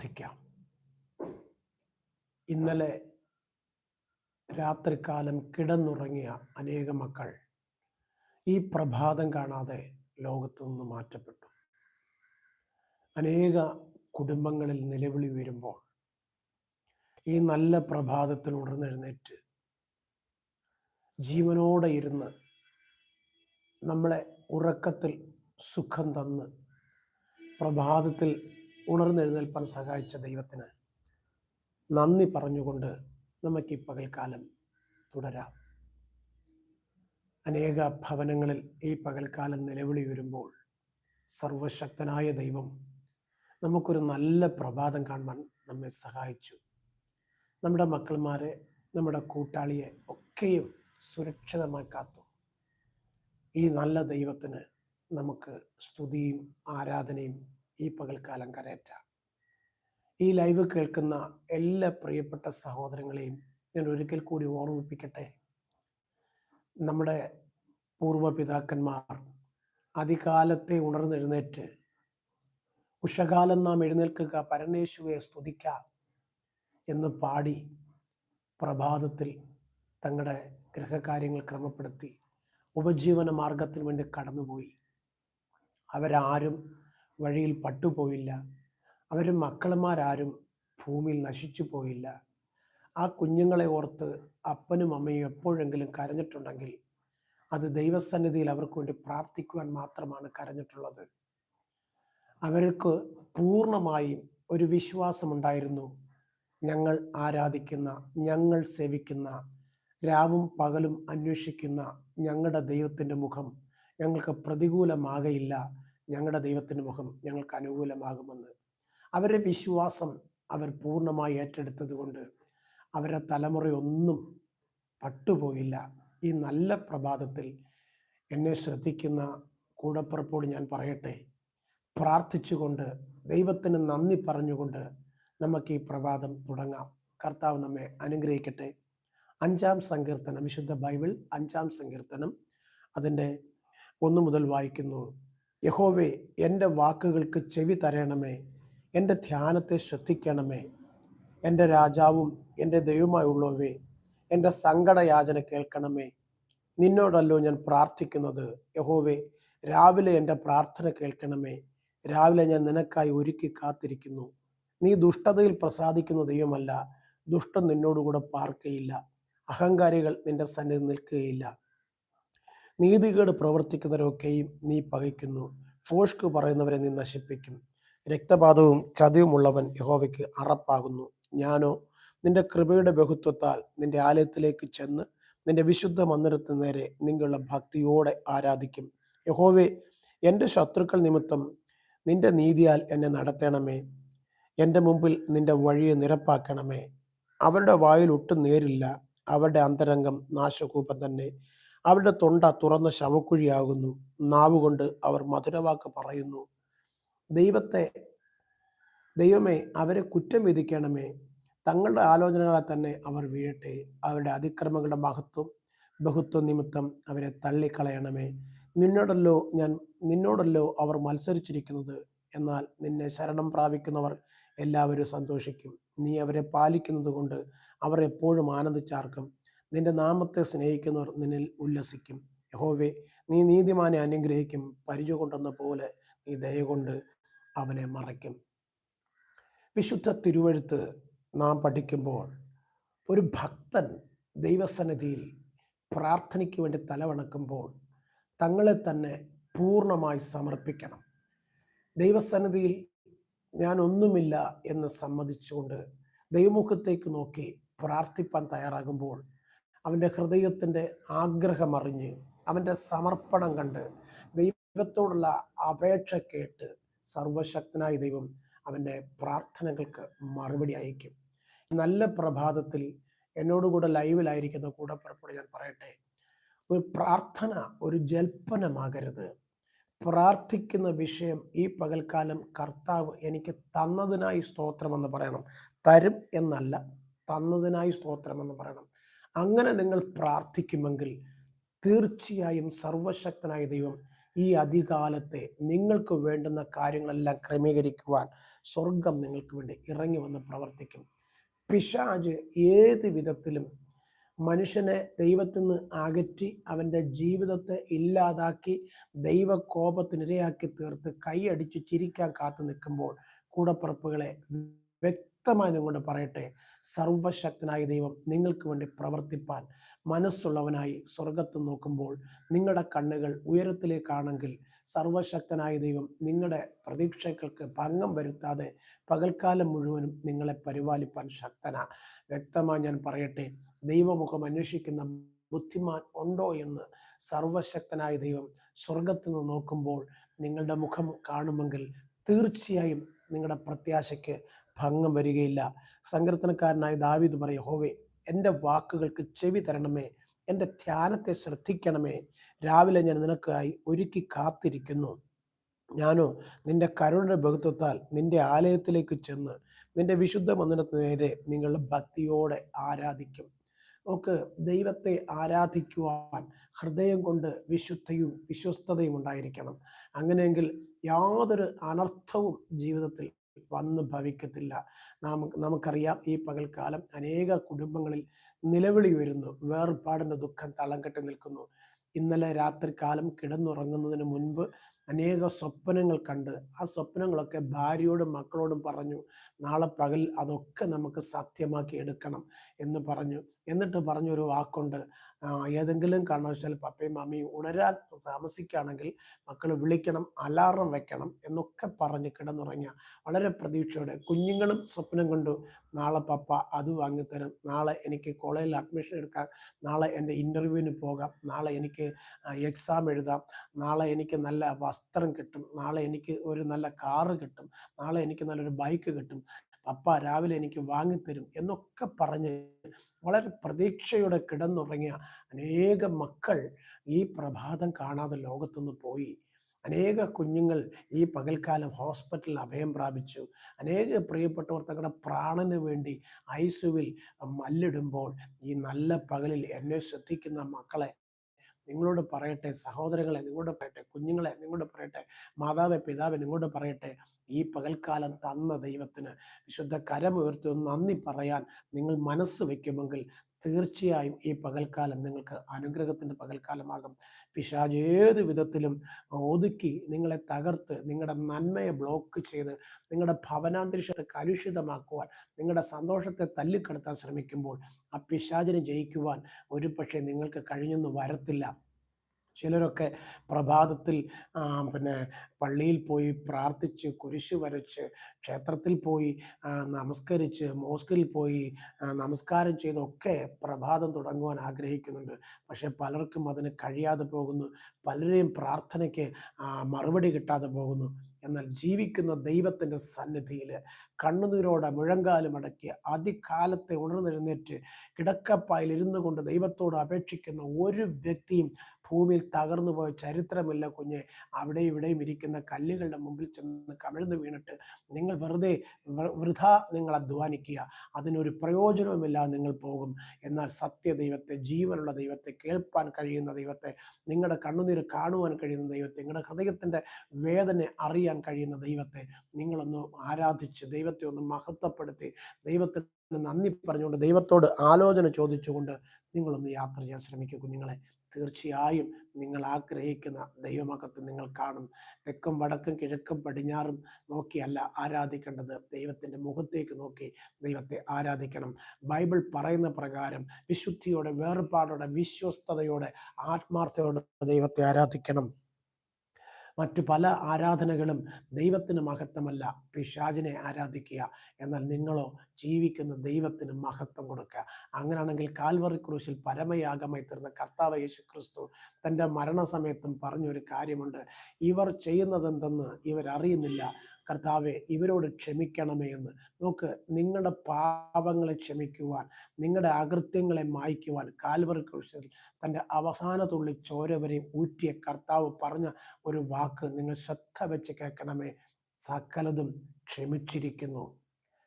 പ്രാർത്ഥിക്കാം. ഇന്നലെ രാത്രികാലം കിടന്നുറങ്ങിയ അനേക മക്കൾ ഈ പ്രഭാതം കാണാതെ ലോകത്തു നിന്ന് മാറ്റപ്പെട്ടു. അനേക കുടുംബങ്ങളിൽ നിലവിളി വരുമ്പോൾ ഈ നല്ല പ്രഭാതത്തിൽ ഉണർന്നെഴുന്നേറ്റ് ജീവനോടെ ഇരുന്ന് നമ്മളെ ഉറക്കത്തിൽ സുഖം തന്ന് പ്രഭാതത്തിൽ ഉണർന്നെഴുന്നേൽപ്പാൻ സഹായിച്ച ദൈവത്തിന് നന്ദി പറഞ്ഞുകൊണ്ട് നമുക്ക് ഈ പകൽക്കാലം തുടരാം. അനേക ഭവനങ്ങളിൽ ഈ പകൽക്കാലം നിലവിളി വരുമ്പോൾ സർവശക്തനായ ദൈവം നമുക്കൊരു നല്ല പ്രഭാതം കാണുവാൻ നമ്മെ സഹായിച്ചു. നമ്മുടെ മക്കൾമാരെ നമ്മുടെ കൂട്ടാളിയെ ഒക്കെയും സുരക്ഷിതമായി കാത്തു. ഈ നല്ല ദൈവത്തിന് നമുക്ക് സ്തുതിയും ആരാധനയും ഈ പകൽക്കാലം കരയറ്റ ഈ ലൈവ് കേൾക്കുന്ന എല്ലാ പ്രിയപ്പെട്ട സഹോദരങ്ങളെയും ഞാൻ ഒരിക്കൽ കൂടി ഓർമ്മിപ്പിക്കട്ടെ. നമ്മുടെ പൂർവപിതാക്കന്മാർ അതികാലത്തെ ഉണർന്നെഴുന്നേറ്റ് ഉഷകാലം നാം എഴുന്നേൽക്കുക പരമേശുവെ സ്തുതിക്ക എന്ന് പാടി പ്രഭാതത്തിൽ തങ്ങളുടെ ഗ്രഹകാര്യങ്ങൾ ക്രമപ്പെടുത്തി ഉപജീവന മാർഗത്തിന് വേണ്ടി കടന്നുപോയി. അവരാരും വഴിയിൽ പട്ടുപോയില്ല. അവരും മക്കളുമാരാരും ഭൂമിയിൽ നശിച്ചു പോയില്ല. ആ കുഞ്ഞുങ്ങളെ ഓർത്ത് അപ്പനും അമ്മയും എപ്പോഴെങ്കിലും കരഞ്ഞിട്ടുണ്ടെങ്കിൽ അത് ദൈവസന്നിധിയിൽ അവർക്ക് വേണ്ടി പ്രാർത്ഥിക്കുവാൻ മാത്രമാണ് കരഞ്ഞിട്ടുള്ളത്. അവർക്ക് പൂർണമായും ഒരു വിശ്വാസമുണ്ടായിരുന്നു. ഞങ്ങൾ ആരാധിക്കുന്ന ഞങ്ങൾ സേവിക്കുന്ന രാവും പകലും അന്വേഷിക്കുന്ന ഞങ്ങളുടെ ദൈവത്തിന്റെ മുഖം ഞങ്ങൾക്ക് പ്രതികൂലമാകയില്ല. ഞങ്ങളുടെ ദൈവത്തിന്റെ മുഖം ഞങ്ങൾക്ക് അനുകൂലമാകുമെന്ന്. അവരുടെ വിശ്വാസം അവർ പൂർണമായി ഏറ്റെടുത്തതുകൊണ്ട് അവരുടെ തലമുറയൊന്നും പട്ടുപോയില്ല. ഈ നല്ല പ്രഭാതത്തിൽ എന്നെ ശ്രദ്ധിക്കുന്ന കൂടപ്പുറപ്പോട് ഞാൻ പറയട്ടെ. പ്രാർത്ഥിച്ചുകൊണ്ട് ദൈവത്തിന് നന്ദി പറഞ്ഞുകൊണ്ട് നമുക്ക് ഈ പ്രഭാതം തുടങ്ങാം. കർത്താവ് നമ്മെ അനുഗ്രഹിക്കട്ടെ. അഞ്ചാം സങ്കീർത്തനം വിശുദ്ധ ബൈബിൾ അഞ്ചാം സങ്കീർത്തനം. അതിന്റെ ഒന്നു മുതൽ വായിക്കുന്നു. യഹോവേ എന്റെ വാക്കുകൾക്ക് ചെവി തരണമേ എന്റെ ധ്യാനത്തെ ശ്രദ്ധിക്കണമേ. എന്റെ രാജാവും എന്റെ ദൈവമായുള്ളവേ എന്റെ സങ്കടയാചന കേൾക്കണമേ. നിന്നോടല്ലോ ഞാൻ പ്രാർത്ഥിക്കുന്നത്. യഹോവേ രാവിലെ എന്റെ പ്രാർത്ഥന കേൾക്കണമേ. രാവിലെ ഞാൻ നിനക്കായി ഒരുക്കി കാത്തിരിക്കുന്നു. നീ ദുഷ്ടതയിൽ പ്രസാദിക്കുന്ന ദൈവമല്ല. ദുഷ്ടം നിന്നോടുകൂടെ പാർക്കുകയില്ല അഹങ്കാരികൾ നിന്റെ സന്നിധി നിൽക്കുകയില്ല. നീതികേട് പ്രവർത്തിക്കുന്നവരൊക്കെയും നീ പകയ്ക്കുന്നു. ഫോഷ്ക്ക് പറയുന്നവരെ നീ നശിപ്പിക്കും. രക്തപാതവും ചതിവുമുള്ളവൻ യഹോവയ്ക്ക് അറപ്പാകുന്നു. ഞാനോ നിന്റെ കൃപയുടെ ബഹുത്വത്താൽ നിന്റെ ആലയത്തിലേക്ക് ചെന്ന് നിന്റെ വിശുദ്ധ മന്ദിരത്തിന് നേരെ നിങ്ങളുടെ ഭക്തിയോടെ ആരാധിക്കും. യഹോവെ എന്റെ ശത്രുക്കൾ നിമിത്തം നിന്റെ നീതിയാൽ എന്നെ നടത്തണമേ. എന്റെ മുമ്പിൽ നിന്റെ വഴിയെ നിരപ്പാക്കണമേ. അവരുടെ വായിൽ ഒട്ടും നേരില്ല. അവരുടെ അന്തരംഗം നാശകൂപം തന്നെ. അവരുടെ തൊണ്ട തുറന്ന ശവക്കുഴിയാകുന്നു. നാവുകൊണ്ട് അവർ മധുരവാക്ക് പറയുന്നു. ദൈവത്തെ ദൈവമേ അവരെ കുറ്റം വിധിക്കണമേ. തങ്ങളുടെ ആലോചനകളെ തന്നെ അവർ വീഴട്ടെ. അവരുടെ അതിക്രമങ്ങളുടെ മഹത്വം ബഹുത്വ നിമിത്തം അവരെ തള്ളിക്കളയണമേ. നിന്നോടല്ലോ ഞാൻ നിന്നോടല്ലോ അവർ മത്സരിച്ചിരിക്കുന്നത്. എന്നാൽ നിന്നെ ശരണം പ്രാപിക്കുന്നവർ എല്ലാവരും സന്തോഷിക്കും. നീ അവരെ പാലിക്കുന്നത് കൊണ്ട് അവർ എപ്പോഴും ആനന്ദിച്ചാർക്കും. നിന്റെ നാമത്തെ സ്നേഹിക്കുന്നവർ നിന്നിൽ ഉല്ലസിക്കും. യഹോവെ നീ നീതിമാനെ അനുഗ്രഹിക്കും. പരിചയ കൊണ്ടെന്ന പോലെ നീ ദയ കൊണ്ട് അവനെ മറയ്ക്കും. വിശുദ്ധ തിരുവഴുത്ത് നാം പഠിക്കുമ്പോൾ ഒരു ഭക്തൻ ദൈവസന്നിധിയിൽ പ്രാർത്ഥനയ്ക്ക് വേണ്ടി തലവണക്കുമ്പോൾ തങ്ങളെ തന്നെ പൂർണമായി സമർപ്പിക്കണം. ദൈവസന്നിധിയിൽ ഞാൻ ഒന്നുമില്ല എന്ന് സമ്മതിച്ചുകൊണ്ട് ദൈവമുഖത്തേക്ക് നോക്കി പ്രാർത്ഥിപ്പാൻ തയ്യാറാകുമ്പോൾ അവന്റെ ഹൃദയത്തിന്റെ ആഗ്രഹമറിഞ്ഞ് അവന്റെ സമർപ്പണം കണ്ട് ദൈവത്തോടുള്ള അപേക്ഷ കേട്ട് സർവശക്തനായ ദൈവം അവന്റെ പ്രാർത്ഥനകൾക്ക് മറുപടി അയക്കും നല്ല പ്രഭാതത്തിൽ എന്നോടുകൂടെ ലൈവിലായിരിക്കുന്ന കൂടപ്പുറപ്പോട് ഞാൻ പറയട്ടെ ഒരു പ്രാർത്ഥന ഒരു ജൽപ്പനമാകരുത്. പ്രാർത്ഥിക്കുന്ന വിഷയം ഈ പകൽക്കാലം കർത്താവ് എനിക്ക് തന്നതിനായി സ്തോത്രമെന്ന് പറയണം. തരും എന്നല്ല തന്നതിനായി സ്തോത്രമെന്ന് പറയണം. അങ്ങനെ നിങ്ങൾ പ്രാർത്ഥിക്കുമെങ്കിൽ തീർച്ചയായും സർവശക്തനായ ദൈവം ഈ അധികാലത്തെ നിങ്ങൾക്ക് വേണ്ടുന്ന കാര്യങ്ങളെല്ലാം ക്രമീകരിക്കുവാൻ സ്വർഗം നിങ്ങൾക്ക് വേണ്ടി ഇറങ്ങി വന്ന് പ്രവർത്തിക്കും. പിശാജ് ഏത് വിധത്തിലും മനുഷ്യനെ ദൈവത്തിൽ നിന്ന് അകറ്റി അവന്റെ ജീവിതത്തെ ഇല്ലാതാക്കി ദൈവകോപത്തിനിരയാക്കി തീർത്ത് കൈയടിച്ച് ചിരിക്കാൻ കാത്തു നിൽക്കുമ്പോൾ കൂടപ്പുറപ്പുകളെ വ്യക്തമായി നിങ്ങളോട് പറയട്ടെ. സർവശക്തനായ ദൈവം നിങ്ങൾക്ക് വേണ്ടി പ്രവർത്തിപ്പാൻ മനസ്സുള്ളവനായി സ്വർഗത്ത് നോക്കുമ്പോൾ നിങ്ങളുടെ കണ്ണുകൾ ഉയരത്തിലേക്കാണെങ്കിൽ സർവശക്തനായ ദൈവം നിങ്ങളുടെ പ്രതീക്ഷകൾക്ക് ഭംഗം വരുത്താതെ പകൽക്കാലം മുഴുവനും നിങ്ങളെ പരിപാലിപ്പാൻ ശക്തനാ. വ്യക്തമായി ഞാൻ പറയട്ടെ ദൈവമുഖം അന്വേഷിക്കുന്ന ബുദ്ധിമാൻ ഉണ്ടോ എന്ന് സർവശക്തനായ ദൈവം സ്വർഗത്ത് നിന്ന് നോക്കുമ്പോൾ നിങ്ങളുടെ മുഖം കാണുമെങ്കിൽ തീർച്ചയായും നിങ്ങളുടെ പ്രത്യാശയ്ക്ക് ഭംഗം വരികയില്ല. സങ്കീർത്തനക്കാരനായ ദാവിദ് പറയും ഹോവേ എന്റെ വാക്കുകൾക്ക് ചെവി തരണമേ എന്റെ ധ്യാനത്തെ ശ്രദ്ധിക്കണമേ. രാവിലെ ഞാൻ നിനക്കായി ഒരുക്കി കാത്തിരിക്കുന്നു. ഞാനോ നിന്റെ കരുണയുടെ ബഹുത്വത്താൽ നിന്റെ ആലയത്തിലേക്ക് ചെന്ന് നിന്റെ വിശുദ്ധ മന്ദിരത്തിന് നേരെ നിങ്ങൾ ഭക്തിയോടെ ആരാധിക്കും. നമുക്ക് ദൈവത്തെ ആരാധിക്കുവാൻ ഹൃദയം കൊണ്ട് വിശുദ്ധയും വിശ്വസ്തതയും ഉണ്ടായിരിക്കണം. അങ്ങനെയെങ്കിൽ യാതൊരു അനർത്ഥവും ജീവിതത്തിൽ വന്ന് ഭവിക്കത്തില്ല. നാം നമുക്കറിയാം ഈ പകൽക്കാലം അനേക കുടുംബങ്ങളിൽ നിലവിളി വരുന്നു വേർപാടിന്റെ ദുഃഖം തളം കെട്ടി നിൽക്കുന്നു. ഇന്നലെ രാത്രികാലം കിടന്നുറങ്ങുന്നതിന് മുൻപ് അനേക സ്വപ്നങ്ങൾ കണ്ട് ആ സ്വപ്നങ്ങളൊക്കെ ഭാര്യയോടും മക്കളോടും പറഞ്ഞു നാളെ പകൽ അതൊക്കെ നമുക്ക് സത്യമാക്കി എടുക്കണം എന്ന് പറഞ്ഞു. എന്നിട്ട് പറഞ്ഞൊരു വാക്കുണ്ട്. ഏതെങ്കിലും കാരണവശാൽ പപ്പയും മമ്മിയും ഉണരാൻ താമസിക്കുകയാണെങ്കിൽ മക്കൾ വിളിക്കണം അലാറം വെക്കണം എന്നൊക്കെ പറഞ്ഞ് കിടന്നുറങ്ങിയ വളരെ പ്രതീക്ഷയോടെ കുഞ്ഞുങ്ങളും സ്വപ്നം കൊണ്ടു. നാളെ പപ്പ അത് വാങ്ങിത്തരും. നാളെ എനിക്ക് കോളേജിൽ അഡ്മിഷൻ എടുക്കാം നാളെ എന്റെ ഇന്റർവ്യൂവിന് പോകാം. നാളെ എനിക്ക് എക്സാം എഴുതാം. നാളെ എനിക്ക് നല്ല വസ്ത്രം കിട്ടും. നാളെ എനിക്ക് ഒരു നല്ല കാറ് കിട്ടും. നാളെ എനിക്ക് നല്ലൊരു ബൈക്ക് കിട്ടും. പപ്പ രാവിലെ എനിക്ക് വാങ്ങിത്തരും എന്നൊക്കെ പറഞ്ഞ് വളരെ പ്രതീക്ഷയോടെ കിടന്നുറങ്ങിയ അനേക മക്കൾ ഈ പ്രഭാതം കാണാതെ ലോകത്തുനിന്ന് പോയി. അനേക കുഞ്ഞുങ്ങൾ ഈ പകൽക്കാലം ഹോസ്പിറ്റലിൽ അഭയം പ്രാപിച്ചു. അനേക പ്രിയപ്പെട്ടവർ തങ്ങളുടെ പ്രാണന് വേണ്ടി ഐസുവിൽ മല്ലിടുമ്പോൾ ഈ നല്ല പകലിൽ എന്നെ ശ്രദ്ധിക്കുന്ന മക്കളെ നിങ്ങളോട് പറയട്ടെ സഹോദരങ്ങളെ നിങ്ങളോട് പറയട്ടെ കുഞ്ഞുങ്ങളെ നിങ്ങളോട് പറയട്ടെ മാതാവ് പിതാവ് നിങ്ങളോട് പറയട്ടെ ഈ പകൽക്കാലം തന്ന ദൈവത്തിന് വിശുദ്ധ കരമുയർത്തി നന്ദി പറയാൻ നിങ്ങൾ മനസ്സ് വയ്ക്കുമെങ്കിൽ തീർച്ചയായും ഈ പകൽക്കാലം നിങ്ങൾക്ക് അനുഗ്രഹത്തിന്റെ പകൽക്കാലമാകും. പിശാജ് ഏത് വിധത്തിലും ഒതുക്കി നിങ്ങളെ തകർത്ത് നിങ്ങളുടെ നന്മയെ ബ്ലോക്ക് ചെയ്ത് നിങ്ങളുടെ ഭവനാന്തരീക്ഷത്തെ കലുഷിതമാക്കുവാൻ നിങ്ങളുടെ സന്തോഷത്തെ തല്ലിക്കടത്താൻ ശ്രമിക്കുമ്പോൾ ആ പിശാചിനെ ജയിക്കുവാൻ ഒരു പക്ഷേ നിങ്ങൾക്ക് കഴിഞ്ഞൊന്നും വരത്തില്ല. ചിലരൊക്കെ പ്രഭാതത്തിൽ പിന്നെ പള്ളിയിൽ പോയി പ്രാർത്ഥിച്ച് കുരിശ് വരച്ച് ക്ഷേത്രത്തിൽ പോയി നമസ്കരിച്ച് മോസ്കിൽ പോയി നമസ്കാരം ചെയ്തൊക്കെ പ്രഭാതം തുടങ്ങുവാൻ ആഗ്രഹിക്കുന്നുണ്ട്. പക്ഷെ പലർക്കും അതിന് കഴിയാതെ പോകുന്നു. പലരെയും പ്രാർത്ഥനയ്ക്ക് മറുപടി കിട്ടാതെ പോകുന്നു. എന്നാൽ ജീവിക്കുന്ന ദൈവത്തിന്റെ സന്നിധിയിൽ കണ്ണുനീരോടെ മുഴങ്കാലും അടക്കി അതികാലത്തെ ഉണർന്നെഴുന്നേറ്റ് കിടക്കപ്പായിൽ ഇരുന്നു കൊണ്ട് ദൈവത്തോട് അപേക്ഷിക്കുന്ന ഒരു വ്യക്തിയും ഭൂമിയിൽ തകർന്നു പോയ ചരിത്രമില്ല കുഞ്ഞെ അവിടെ ഇവിടെയും ഇരിക്കുന്ന കല്ലുകളുടെ മുമ്പിൽ ചെന്ന് കമിഴ്ന്നു വീണിട്ട് നിങ്ങൾ വെറുതെ വൃഥ നിങ്ങൾ അധ്വാനിക്കുക. അതിനൊരു പ്രയോജനവുമില്ല നിങ്ങൾ പോകും. എന്നാൽ സത്യ ദൈവത്തെ ജീവനുള്ള ദൈവത്തെ കേൾപ്പാൻ കഴിയുന്ന ദൈവത്തെ നിങ്ങളുടെ കണ്ണുനീര് കാണുവാൻ കഴിയുന്ന ദൈവത്തെ നിങ്ങളുടെ ഹൃദയത്തിന്റെ വേദന അറിയാൻ കഴിയുന്ന ദൈവത്തെ നിങ്ങളൊന്ന് ആരാധിച്ച് ദൈവത്തെ ഒന്ന് മഹത്വപ്പെടുത്തി ദൈവത്തിന് നന്ദി പറഞ്ഞുകൊണ്ട് ദൈവത്തോട് ആലോചന ചോദിച്ചുകൊണ്ട് നിങ്ങളൊന്ന് യാത്ര ചെയ്യാൻ ശ്രമിക്കുക കുഞ്ഞുങ്ങളെ. തീർച്ചയായും നിങ്ങൾ ആഗ്രഹിക്കുന്ന ദൈവമകത്ത് നിങ്ങൾ കാണും. തെക്കും വടക്കും കിഴക്കും പടിഞ്ഞാറും നോക്കിയല്ല ആരാധിക്കേണ്ടത്. ദൈവത്തിന്റെ മുഖത്തേക്ക് നോക്കി ദൈവത്തെ ആരാധിക്കണം. ബൈബിൾ പറയുന്ന പ്രകാരം വിശുദ്ധിയോടെ വേർപാടോടെ വിശ്വസ്തയോടെ ആത്മാർത്ഥയോടെ ദൈവത്തെ ആരാധിക്കണം. മറ്റു പല ആരാധനകളും ദൈവത്തിന് മഹത്വമല്ല. പിശാജിനെ ആരാധിക്കുക. എന്നാൽ നിങ്ങളോ ജീവിക്കുന്ന ദൈവത്തിന് മഹത്വം കൊടുക്കുക. അങ്ങനെയാണെങ്കിൽ കാൽവറി ക്രൂശിൽ പരമയാഗമായി തീർന്ന കർത്താവ് യേശു ക്രിസ്തു തന്റെ മരണസമയത്തും പറഞ്ഞൊരു കാര്യമുണ്ട്. ഇവർ ചെയ്യുന്നതെന്തെന്ന് ഇവരറിയുന്നില്ല. കർത്താവെ ഇവരോട് ക്ഷമിക്കണമേ എന്ന്. നോക്ക് നിങ്ങളുടെ പാപങ്ങളെ ക്ഷമിക്കുവാൻ നിങ്ങളുടെ അകൃത്യങ്ങളെ മായ്ക്കുവാൻ കാൽവറി തന്റെ അവസാന തുള്ളി ചോര വരെ ഊറ്റിയ കർത്താവ് പറഞ്ഞ ഒരു വാക്ക് നിങ്ങൾ ശ്രദ്ധ വെച്ച് കേൾക്കണമേ. സകലതും ക്ഷമിച്ചിരിക്കുന്നു.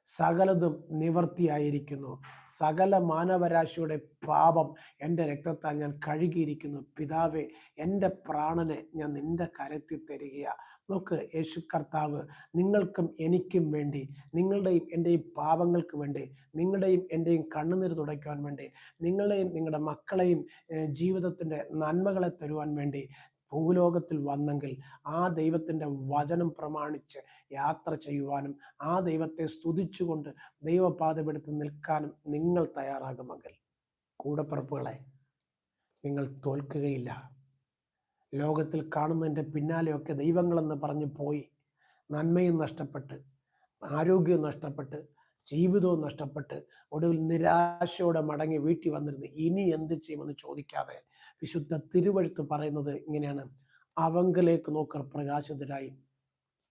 സകലതും നിവർത്തിയായിരിക്കുന്നു. സകല മാനവരാശിയുടെ പാപം എന്റെ രക്തത്താൽ ഞാൻ കഴുകിയിരിക്കുന്നു. പിതാവെ എന്റെ പ്രാണനെ ഞാൻ നിന്റെ കരത്തിൽ തരികയാണ് നോക്ക് യേശു കർത്താവ് നിങ്ങൾക്കും എനിക്കും വേണ്ടി നിങ്ങളുടെയും എന്റെയും പാപങ്ങൾക്ക് വേണ്ടി നിങ്ങളുടെയും എന്റെയും കണ്ണുനീർ തുടയ്ക്കുവാൻ വേണ്ടി നിങ്ങളുടെയും നിങ്ങളുടെ മക്കളെയും ജീവിതത്തിന്റെ നന്മകളെ തരുവാൻ വേണ്ടി ഭൂലോകത്തിൽ വന്നെങ്കിൽ ആ ദൈവത്തിന്റെ വചനം പ്രമാണിച്ച് യാത്ര ചെയ്യുവാനും ആ ദൈവത്തെ സ്തുതിച്ചുകൊണ്ട് ദൈവപാതമെടുത്ത് നിൽക്കാനും നിങ്ങൾ തയ്യാറാകുമെങ്കിൽ കൂടപ്പറപ്പുകളെ നിങ്ങൾ തോൽക്കുകയില്ല. ലോകത്തിൽ കാണുന്നതിന്റെ പിന്നാലെയൊക്കെ ദൈവങ്ങളെന്ന് പറഞ്ഞ് പോയി. നന്മയും നഷ്ടപ്പെട്ട് ആരോഗ്യവും നഷ്ടപ്പെട്ട് ജീവിതവും നഷ്ടപ്പെട്ട് ഒടുവിൽ നിരാശയോടെ മടങ്ങി വീട്ടിൽ വന്നിരുന്നു. ഇനി എന്ത് ചെയ്യുമെന്ന് ചോദിക്കാതെ വിശുദ്ധ തിരുവഴുത്ത് പറയുന്നത് ഇങ്ങനെയാണ്. അവങ്കലേക്ക് നോക്കർ പ്രകാശിതരായി.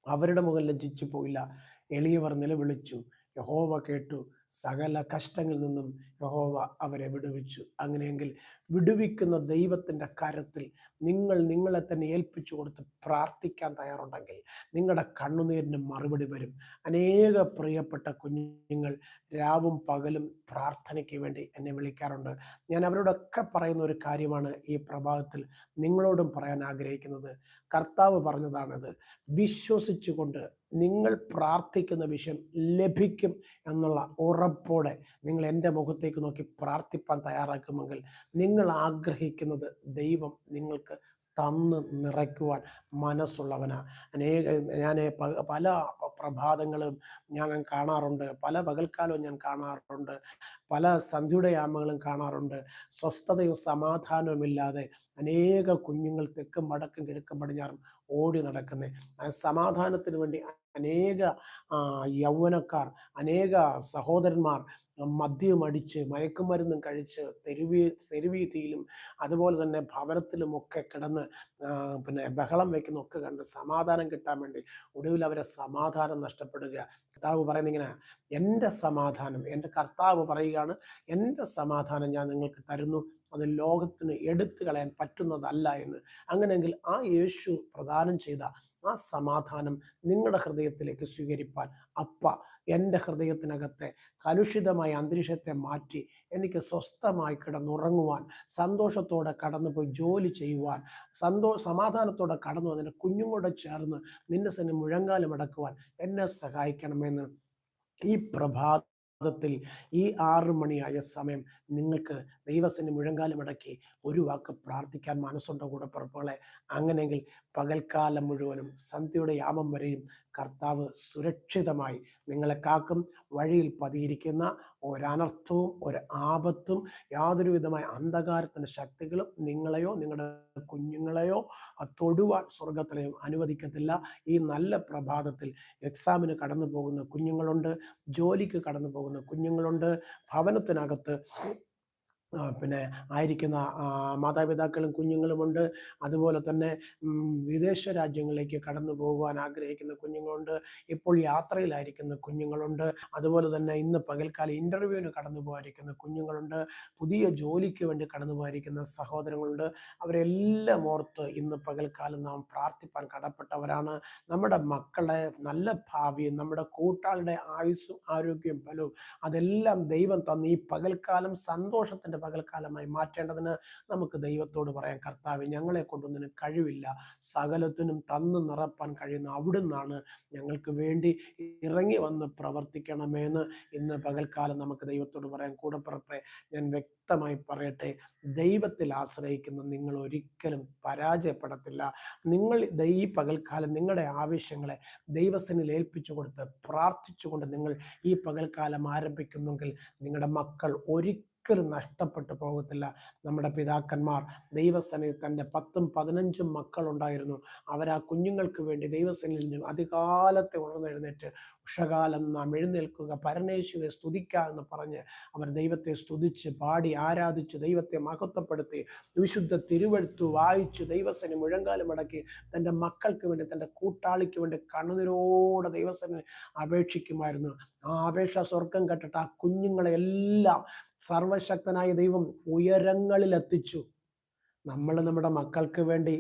അവരുടെ മുഖം ലജ്ജിച്ചു പോയില്ല. എളിയവർ നിലവിളിച്ചു. യഹോവ കേട്ടു. സകല കഷ്ടങ്ങളിൽ നിന്നും യഹോവ അവരെ വിടുവിച്ചു. അങ്ങനെയെങ്കിൽ വിടുവിക്കുന്ന ദൈവത്തിന്റെ കരത്തിൽ നിങ്ങൾ നിങ്ങളെ തന്നെ ഏൽപ്പിച്ചു കൊടുത്ത് പ്രാർത്ഥിക്കാൻ തയ്യാറുണ്ടെങ്കിൽ നിങ്ങളുടെ കണ്ണുനീരിന് മറുപടി വരും. അനേക പ്രിയപ്പെട്ട കുഞ്ഞുങ്ങൾ രാവും പകലും പ്രാർത്ഥനയ്ക്ക് വേണ്ടി എന്നെ വിളിക്കാറുണ്ട്. ഞാൻ അവരോടൊക്കെ പറയുന്ന ഒരു കാര്യമാണ് ഈ പ്രഭാതത്തിൽ നിങ്ങളോടും പറയാൻ ആഗ്രഹിക്കുന്നത്. കർത്താവ് പറഞ്ഞതാണിത്. വിശ്വസിച്ചുകൊണ്ട് നിങ്ങൾ പ്രാർത്ഥിക്കുന്ന വിഷയം ലഭിക്കും എന്നുള്ള ഉറപ്പോടെ നിങ്ങൾ എന്റെ മുഖത്തേക്ക് നോക്കി പ്രാർത്ഥിപ്പാൻ തയ്യാറാക്കുമെങ്കിൽ നിങ്ങൾ ആഗ്രഹിക്കുന്നത് ദൈവം നിങ്ങൾക്ക് തന്ന് നിറയ്ക്കുവാൻ മനസ്സുള്ളവന്. അനേക ഞാൻ പല പ്രഭാതങ്ങളും ഞാൻ കാണാറുണ്ട്. പല പകൽക്കാലവും ഞാൻ കാണാറുണ്ട്. പല സന്ധ്യയുടെ യാമങ്ങളും കാണാറുണ്ട്. സ്വസ്ഥതയും സമാധാനവും ഇല്ലാതെ അനേക കുഞ്ഞുങ്ങൾ തെക്കും വടക്കും കിഴക്കും പടിഞ്ഞാറും ഓടി നടക്കുന്നത് സമാധാനത്തിന് വേണ്ടി അനേക യൗവനക്കാർ അനേക സഹോദരന്മാർ മദ്യം അടിച്ച് മയക്കുമരുന്നും കഴിച്ച് തെരുവി തെരുവീതിയിലും അതുപോലെ തന്നെ ഭവനത്തിലും ഒക്കെ കിടന്ന് പിന്നെ ബഹളം വയ്ക്കുന്ന ഒക്കെ കണ്ട് സമാധാനം കിട്ടാൻ വേണ്ടി ഒടുവിൽ അവരെ സമാധാനം നഷ്ടപ്പെടുക. കർത്താവ് പറയുന്ന ഇങ്ങനെ എന്റെ സമാധാനം എന്റെ കർത്താവ് പറയുകയാണ് എന്റെ സമാധാനം ഞാൻ നിങ്ങൾക്ക് തരുന്നു. അത് ലോകത്തിന് എടുത്തു കളയാൻ പറ്റുന്നതല്ല എന്ന്. അങ്ങനെയെങ്കിൽ ആ യേശു പ്രദാനം ചെയ്ത ആ സമാധാനം നിങ്ങളുടെ ഹൃദയത്തിലേക്ക് സ്വീകരിപ്പാൻ അപ്പ എന്റെ ഹൃദയത്തിനകത്തെ കലുഷിതമായ അന്തരീക്ഷത്തെ മാറ്റി എനിക്ക് സ്വസ്ഥമായി കിടന്നുറങ്ങുവാൻ സന്തോഷത്തോടെ കടന്നുപോയി ജോലി ചെയ്യുവാൻ സന്തോ സമാധാനത്തോടെ കടന്നു വന്നിട്ട് കുഞ്ഞുങ്ങളുടെ ചേർന്ന് നിന്നെ സന്നെ മുഴങ്കാലം അടക്കുവാൻ എന്നെ സഹായിക്കണമെന്ന് ഈ പ്രഭാത ത്തിൽ ഈ ആറ് മണിയായ സമയം നിങ്ങൾക്ക് ദൈവത്തിന് മുഴങ്കാലം അടക്കി ഒരു വാക്ക് പ്രാർത്ഥിക്കാൻ മനസ്സുണ്ടോ കൂടെ പുറപ്പുകളെ അങ്ങനെയെങ്കിൽ പകൽക്കാലം മുഴുവനും സന്ധ്യയുടെ യാമം വരെയും കർത്താവ് സുരക്ഷിതമായി നിങ്ങളെ കാക്കും വഴിയിൽ പതിയിരിക്കുന്ന ഒരനർത്ഥവും ഒരു ആപത്തും യാതൊരു വിധമായ അന്ധകാരത്തിന്റെ ശക്തികളും നിങ്ങളെയോ നിങ്ങളുടെ കുഞ്ഞുങ്ങളെയോ തൊടുവാൻ സ്വർഗത്തിലെയും അനുവദിക്കത്തില്ല. ഈ നല്ല പ്രഭാതത്തിൽ എക്സാമിന് കടന്നു പോകുന്ന കുഞ്ഞുങ്ങളുണ്ട് ജോലിക്ക് കടന്നു പോകുന്ന കുഞ്ഞുങ്ങളുണ്ട് ഭവനത്തിനകത്ത് പിന്നെ ആയിരിക്കുന്ന മാതാപിതാക്കളും കുഞ്ഞുങ്ങളുമുണ്ട് അതുപോലെ തന്നെ വിദേശ രാജ്യങ്ങളിലേക്ക് കടന്നു പോകുവാൻ ആഗ്രഹിക്കുന്ന കുഞ്ഞുങ്ങളുണ്ട്. ഇപ്പോൾ യാത്രയിലായിരിക്കുന്ന കുഞ്ഞുങ്ങളുണ്ട്. അതുപോലെ തന്നെ ഇന്ന് പകൽക്കാലം ഇന്റർവ്യൂവിന് കടന്നു പോകാതിരിക്കുന്ന കുഞ്ഞുങ്ങളുണ്ട്. പുതിയ ജോലിക്ക് വേണ്ടി കടന്നു പോകാതിരിക്കുന്ന സഹോദരങ്ങളുണ്ട്. അവരെല്ലാം ഓർത്ത് ഇന്ന് പകൽക്കാലം നാം പ്രാർത്ഥിപ്പാൻ കടപ്പെട്ടവരാണ്. നമ്മുടെ മക്കളെ നല്ല ഭാവിയും നമ്മുടെ കൂട്ടാളുടെ ആയുസ്സും ആരോഗ്യവും ഫലവും അതെല്ലാം ദൈവം തന്ന് ഈ പകൽക്കാലം സന്തോഷത്തിന്റെ പകൽക്കാലമായി മാറ്റേണ്ടതിന് നമുക്ക് ദൈവത്തോട് പറയാം കർത്താവ് ഞങ്ങളെ കൊണ്ടൊന്നിന് കഴിവില്ല. സകലത്തിനും തന്നു നിറപ്പാൻ കഴിയുന്ന അവിടുന്നാണ് ഞങ്ങൾക്ക് വേണ്ടി ഇറങ്ങി വന്ന് പ്രവർത്തിക്കണമെന്ന് ഇന്ന് പകൽക്കാലം നമുക്ക് ദൈവത്തോട് പറയാം. കൂടപ്പിറപ്പെ ഞാൻ വ്യക്തമായി പറയട്ടെ ദൈവത്തിൽ ആശ്രയിക്കുന്ന നിങ്ങൾ ഒരിക്കലും പരാജയപ്പെടത്തില്ല. നിങ്ങൾ ഈ പകൽക്കാലം നിങ്ങളുടെ ആവശ്യങ്ങളെ ദൈവസനിൽ ഏൽപ്പിച്ചു കൊടുത്ത് പ്രാർത്ഥിച്ചുകൊണ്ട് നിങ്ങൾ ഈ പകൽക്കാലം ആരംഭിക്കുന്നെങ്കിൽ നിങ്ങളുടെ മക്കൾ ഒരിക്കലും ഒരിക്കലും നഷ്ടപ്പെട്ടു പോകത്തില്ല. നമ്മുടെ പിതാക്കന്മാർ ദൈവസനയിൽ തന്റെ പത്തും പതിനഞ്ചും മക്കളുണ്ടായിരുന്നു. അവർ ആ കുഞ്ഞുങ്ങൾക്ക് വേണ്ടി ദൈവസേനയിൽ അധികാലത്തെ ഉണർന്നെഴുന്നേറ്റ് ഉഷകാലം നാം എഴുന്നേൽക്കുക പരമേശ്വരെ സ്തുതിക്കുക എന്ന് പറഞ്ഞ് അവർ ദൈവത്തെ സ്തുതിച്ച് പാടി ആരാധിച്ച് ദൈവത്തെ മഹത്വപ്പെടുത്തി വിശുദ്ധ തിരുവഴുത്തു വായിച്ചു ദൈവസേന മുഴങ്കാലം അടക്കി തന്റെ മക്കൾക്ക് വേണ്ടി തന്റെ കൂട്ടാളിക്ക് വേണ്ടി കണ്ണുനിരോടെ ദൈവസനെ അപേക്ഷിക്കുമായിരുന്നു. ആ അപേക്ഷ സ്വർഗം കെട്ടിട്ട് ആ കുഞ്ഞുങ്ങളെ എല്ലാം സർവശക്തനായ ദൈവം ഉയരങ്ങളിൽ എത്തിച്ചു നമ്മൾ നമ്മുടെ മക്കൾക്ക് വേണ്ടി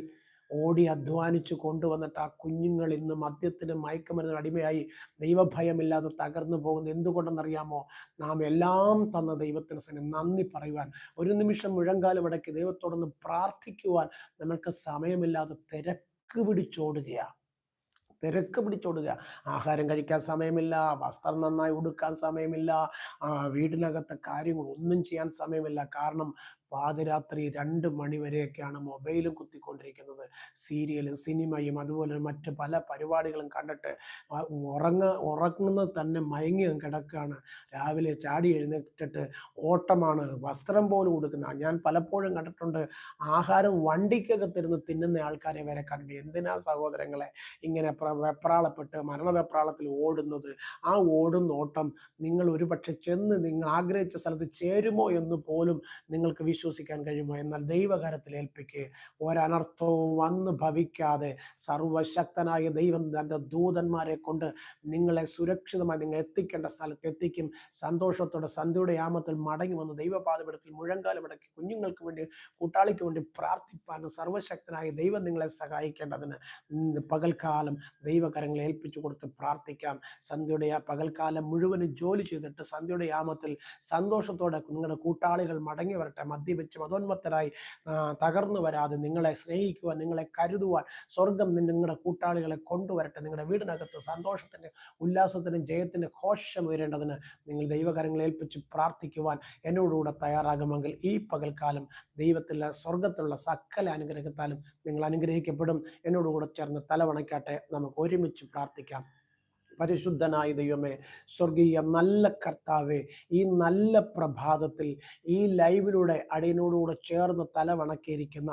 ഓടി അധ്വാനിച്ചു കൊണ്ടുവന്നിട്ട് ആ കുഞ്ഞുങ്ങൾ ഇന്ന് മദ്യത്തിന് മയക്കുമരുന്നിന് അടിമയായി ദൈവഭയമില്ലാതെ തകർന്നു പോകുന്നത് എന്തുകൊണ്ടെന്നറിയാമോ? നാം എല്ലാം തന്ന ദൈവത്തിന് സന്നെ നന്ദി പറയുവാൻ ഒരു നിമിഷം മുഴങ്കാലം അടക്കി ദൈവത്തോടൊന്ന് പ്രാർത്ഥിക്കുവാൻ നമ്മൾക്ക് സമയമില്ലാതെ തിരക്ക് പിടിച്ചോടുകയാണ്. തിരക്ക് പിടിച്ചോടുക. ആഹാരം കഴിക്കാൻ സമയമില്ല വസ്ത്രം നന്നായി ഉടുക്കാൻ സമയമില്ല വീടിനകത്തെ കാര്യങ്ങൾ ഒന്നും ചെയ്യാൻ സമയമില്ല. കാരണം പാതിരാത്രി രണ്ട് മണിവരെയൊക്കെയാണ് മൊബൈലും കുത്തിക്കൊണ്ടിരിക്കുന്നത്. സീരിയലും സിനിമയും അതുപോലെ മറ്റ് പല പരിപാടികളും കണ്ടിട്ട് ഉറങ്ങ ഉറങ്ങുന്നത് തന്നെ മയങ്ങി കിടക്കുകയാണ്. രാവിലെ ചാടി എഴുന്നേറ്റിട്ട് ഓട്ടമാണ് വസ്ത്രം പോലും കൊടുക്കുന്ന ഞാൻ പലപ്പോഴും കണ്ടിട്ടുണ്ട് ആഹാരം വണ്ടിക്കകത്തിരുന്ന് തിന്നുന്ന ആൾക്കാരെ വരെ കണ്ടു എന്തിനാ സഹോദരങ്ങളെ ഇങ്ങനെ വെപ്രാളപ്പെട്ട് മരണ വെപ്രാളത്തിൽ ഓടുന്നത്? ആ ഓടുന്ന ഓട്ടം നിങ്ങൾ ഒരുപക്ഷെ ചെന്ന് നിങ്ങൾ ആഗ്രഹിച്ച സ്ഥലത്ത് ചേരുമോ എന്ന് പോലും നിങ്ങൾക്ക് വിശ്വസിക്കാൻ കഴിയുമോ? എന്നാൽ ദൈവകരത്തിൽ ഏൽപ്പിക്കുക ഒരനർത്ഥവും വന്ന് ഭവിക്കാതെ സർവശക്തനായ ദൈവം തന്റെ ദൂതന്മാരെ കൊണ്ട് നിങ്ങളെ സുരക്ഷിതമായി നിങ്ങൾ എത്തിക്കേണ്ട സ്ഥലത്ത് എത്തിക്കും. സന്തോഷത്തോടെ സന്ധ്യയുടെ യാമത്തിൽ മടങ്ങി വന്ന് ദൈവപാതപടത്തിൽ മുഴങ്കാലമടക്കി കുഞ്ഞുങ്ങൾക്ക് വേണ്ടി കൂട്ടാളിക്ക് വേണ്ടി പ്രാർത്ഥിപ്പാനും സർവശക്തനായ ദൈവം നിങ്ങളെ സഹായിക്കേണ്ടതിന് പകൽക്കാലം ദൈവകരങ്ങളെ ഏൽപ്പിച്ചു കൊടുത്ത് പ്രാർത്ഥിക്കാം. സന്ധ്യയുടെ ആ പകൽക്കാലം മുഴുവനും ജോലി ചെയ്തിട്ട് സന്ധ്യയുടെ യാമത്തിൽ സന്തോഷത്തോടെ നിങ്ങളുടെ കൂട്ടാളികൾ മടങ്ങി വരട്ടെ. മദ്യപിച്ച് മതോന്മത്തരായി തകർന്നു വരാതെ നിങ്ങളെ സ്നേഹിക്കുവാൻ നിങ്ങളെ കരുതുവാൻ സ്വർഗം നിങ്ങളുടെ കൂട്ടാളികളെ കൊണ്ടുവരട്ടെ നിങ്ങളുടെ വീടിനകത്ത് സന്തോഷത്തിന്റെ ഉല്ലാസത്തിനും ജയത്തിന്റെ ഘോഷം ഉയരേണ്ടതിന് നിങ്ങൾ ദൈവകരങ്ങളെ ഏൽപ്പിച്ച് പ്രാർത്ഥിക്കുവാൻ എന്നോടുകൂടെ തയ്യാറാകുമെങ്കിൽ ഈ പകൽക്കാലം ദൈവത്തിലെ സ്വർഗത്തിലുള്ള സകല അനുഗ്രഹത്താലും നിങ്ങൾ അനുഗ്രഹിക്കപ്പെടും. എന്നോടുകൂടെ ചേർന്ന് തലവണയ്ക്കാട്ടെ. നമുക്ക് ഒരുമിച്ച് പ്രാർത്ഥിക്കാം. പരിശുദ്ധനായ ദൈവമേ സ്വർഗീയ നല്ല കർത്താവെ ഈ നല്ല പ്രഭാതത്തിൽ ഈ ലൈവിലൂടെ അടിയനോടുകൂടെ ചേർന്ന് തലവണക്കിയിരിക്കുന്ന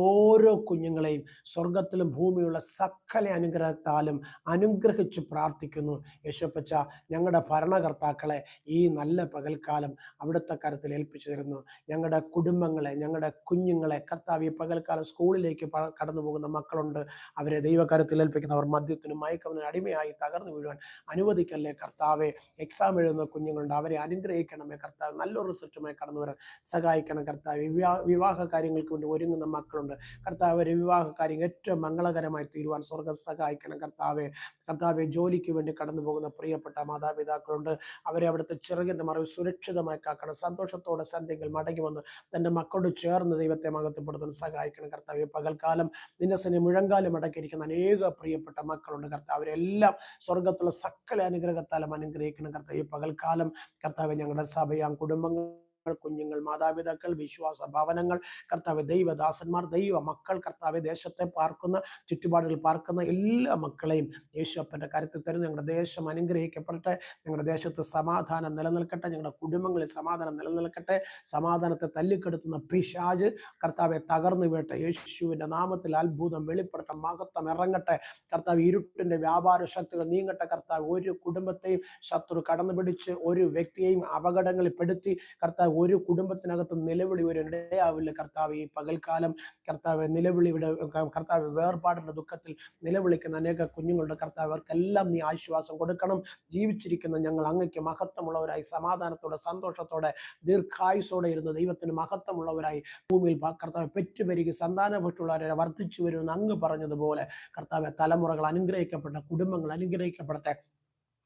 ഓരോ കുഞ്ഞുങ്ങളെയും സ്വർഗത്തിലും ഭൂമിയുള്ള സകല അനുഗ്രഹത്താലും അനുഗ്രഹിച്ച് പ്രാർത്ഥിക്കുന്നു. യശോപ്പച്ച ഞങ്ങളുടെ ഭരണകർത്താക്കളെ ഈ നല്ല പകൽക്കാലം അവിടുത്തെ കരത്തിൽ ഏൽപ്പിച്ചു തരുന്നു ഞങ്ങളുടെ കുടുംബങ്ങളെ ഞങ്ങളുടെ കുഞ്ഞുങ്ങളെ കർത്താവ് ഈ പകൽക്കാലം സ്കൂളിലേക്ക് കടന്നു പോകുന്ന മക്കളുണ്ട്. അവരെ ദൈവകരത്തിൽ ഏൽപ്പിക്കുന്നവർ മദ്യത്തിനും മയക്കവനും അടിമയായി തകർന്നു വീഴുവാൻ അനുവദിക്കല്ലേ? കർത്താവെ എക്സാം എഴുതുന്ന കുഞ്ഞുങ്ങളുണ്ട്. അവരെ അനുഗ്രഹിക്കണമേ കർത്താവ്. നല്ലൊരു റിസൾട്ടുമായി കടന്നു വരാൻ സഹായിക്കണം കർത്താവ്. വിവാഹ കാര്യങ്ങൾക്ക് വേണ്ടി ഒരുങ്ങുന്ന മക്കളുണ്ട്. കർത്താവ് അവരെ വിവാഹ കാര്യങ്ങൾ ഏറ്റവും മംഗളകരമായി തീരുവാൻ സ്വർഗം സഹായിക്കണം കർത്താവെ. കർത്താവെ ജോലിക്ക് വേണ്ടി കടന്നു പോകുന്ന പ്രിയപ്പെട്ട മാതാപിതാക്കളുണ്ട്. അവരെ അവിടുത്തെ ചെറുകിന്റെ മറവ് സുരക്ഷിതമായി കാക്കണം. സന്തോഷത്തോടെ സന്ധ്യകൾ മടങ്ങി വന്ന് തന്റെ മക്കളോട് ചേർന്ന് ദൈവത്തെ മകത്തപ്പെടുത്താൻ സഹായിക്കണം കർത്താവ്. പകൽക്കാലം നിന്നസിനെ മുഴങ്കാലം അടക്കിയിരിക്കുന്ന അനേക പ്രിയപ്പെട്ട മക്കളുണ്ട് കർത്താവ്. അവരെല്ലാം സ്വർഗ സ്വർഗത്തുള്ള സകല അനുഗ്രഹത്താലും അനുഗ്രഹിക്കണം കർത്താവ്. പകൽക്കാലം കർത്താവ് ഞങ്ങളുടെ സഭയാം കുടുംബങ്ങൾ കുഞ്ഞുങ്ങൾ മാതാപിതാക്കൾ വിശ്വാസ ഭവനങ്ങൾ കർത്താവ് ദൈവദാസന്മാർ ദൈവ മക്കൾ കർത്താവ് ദേശത്തെ പാർക്കുന്ന ചുറ്റുപാടുകൾ പാർക്കുന്ന എല്ലാ മക്കളെയും യേശുപ്പന്റെ കരുത്തിൽ തരും ഞങ്ങളുടെ ദേശം അനുഗ്രഹിക്കപ്പെടട്ടെ. ഞങ്ങളുടെ ദേശത്ത് സമാധാനം നിലനിൽക്കട്ടെ. ഞങ്ങളുടെ കുടുംബങ്ങളിൽ സമാധാനം നിലനിൽക്കട്ടെ. സമാധാനത്തെ തല്ലിക്കെടുത്തുന്ന പിശാജ് കർത്താവെ തകർന്നു വീട്ടെ യേശുവിന്റെ നാമത്തിൽ അത്ഭുതം വെളിപ്പെടട്ടെ. മഹത്വം ഇറങ്ങട്ടെ. കർത്താവ് ഇരുട്ടിന്റെ വ്യാപാര ശക്തികൾ നീങ്ങട്ടെ. കർത്താവ് ഒരു കുടുംബത്തെയും ശത്രു കടന്നു പിടിച്ച് ഒരു വ്യക്തിയെയും അപകടങ്ങളിൽ പെടുത്തി കർത്താവ് ഒരു കുടുംബത്തിനകത്ത് നിലവിളി ഒരു ഇടയാവില്ല. കർത്താവ് ഈ പകൽക്കാലം കർത്താവ് നിലവിളിയുടെ കർത്താവ് വേർപാടിന്റെ ദുഃഖത്തിൽ നിലവിളിക്കുന്ന അനേക കുഞ്ഞുങ്ങളുടെ കർത്താവ് അവർക്കെല്ലാം നീ ആശ്വാസം കൊടുക്കണം. ജീവിച്ചിരിക്കുന്ന ഞങ്ങൾ അങ്ങയ്ക്ക് മഹത്വമുള്ളവരായി സമാധാനത്തോടെ സന്തോഷത്തോടെ ദീർഘായുസോടെ ഇരുന്ന് ദൈവത്തിന് മഹത്വമുള്ളവരായി ഭൂമിയിൽ കർത്താവ് പെറ്റുപെരുകി സന്താനപ്പെട്ടുള്ളവരെ വർദ്ധിച്ചു വരുമെന്ന് അങ്ങ് പറഞ്ഞതുപോലെ കർത്താവ് തലമുറകൾ അനുഗ്രഹിക്കപ്പെട്ട കുടുംബങ്ങൾ അനുഗ്രഹിക്കപ്പെടട്ടെ.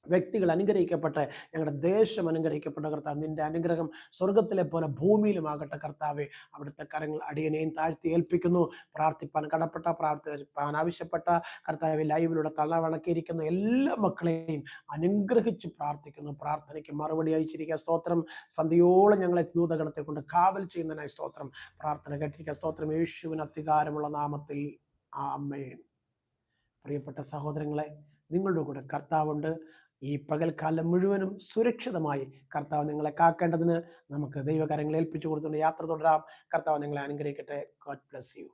വ്യക്തികൾ അനുഗ്രഹിക്കപ്പെട്ടെ ഞങ്ങളുടെ ദേശം അനുഗ്രഹിക്കപ്പെട്ട കർത്താവ്. നിന്റെ അനുഗ്രഹം സ്വർഗത്തിലെ പോലെ ഭൂമിയിലുമാകട്ടെ കർത്താവെ. അവിടുത്തെ കരങ്ങൾ അടിയനെയും താഴ്ത്തി ഏൽപ്പിക്കുന്നു. പ്രാർത്ഥിപ്പാൻ കടപ്പെട്ട പ്രാർത്ഥിപ്പാൻ ആവശ്യപ്പെട്ട കർത്താവ് ലൈവിലൂടെ തള്ളവണക്കിയിരിക്കുന്ന എല്ലാ മക്കളെയും അനുഗ്രഹിച്ച് പ്രാർത്ഥിക്കുന്നു. പ്രാർത്ഥനയ്ക്ക് മറുപടി അയച്ചിരിക്കുക. സ്തോത്രം. സന്ധ്യയോളം ഞങ്ങളെ ദൂതഗണത്തെ കൊണ്ട് കാവൽ ചെയ്യുന്നതിനായി സ്തോത്രം. പ്രാർത്ഥന കേട്ടിരിക്കുക. സ്തോത്രം. യേശുവിന് അധികാരമുള്ള നാമത്തിൽ. ആ അമ്മയെ പ്രിയപ്പെട്ട സഹോദരങ്ങളെ നിങ്ങളുടെ കൂടെ കർത്താവുണ്ട്. ഈ പകൽക്കാലം മുഴുവനും സുരക്ഷിതമായി കർത്താവ് നിങ്ങളെ കാക്കേണ്ടതിന് നമുക്ക് ദൈവകരങ്ങൾ ഏൽപ്പിച്ചു കൊടുത്തുകൊണ്ട് യാത്ര തുടരാം. കർത്താവ് നിങ്ങളെ അനുഗ്രഹിക്കട്ടെ. God bless you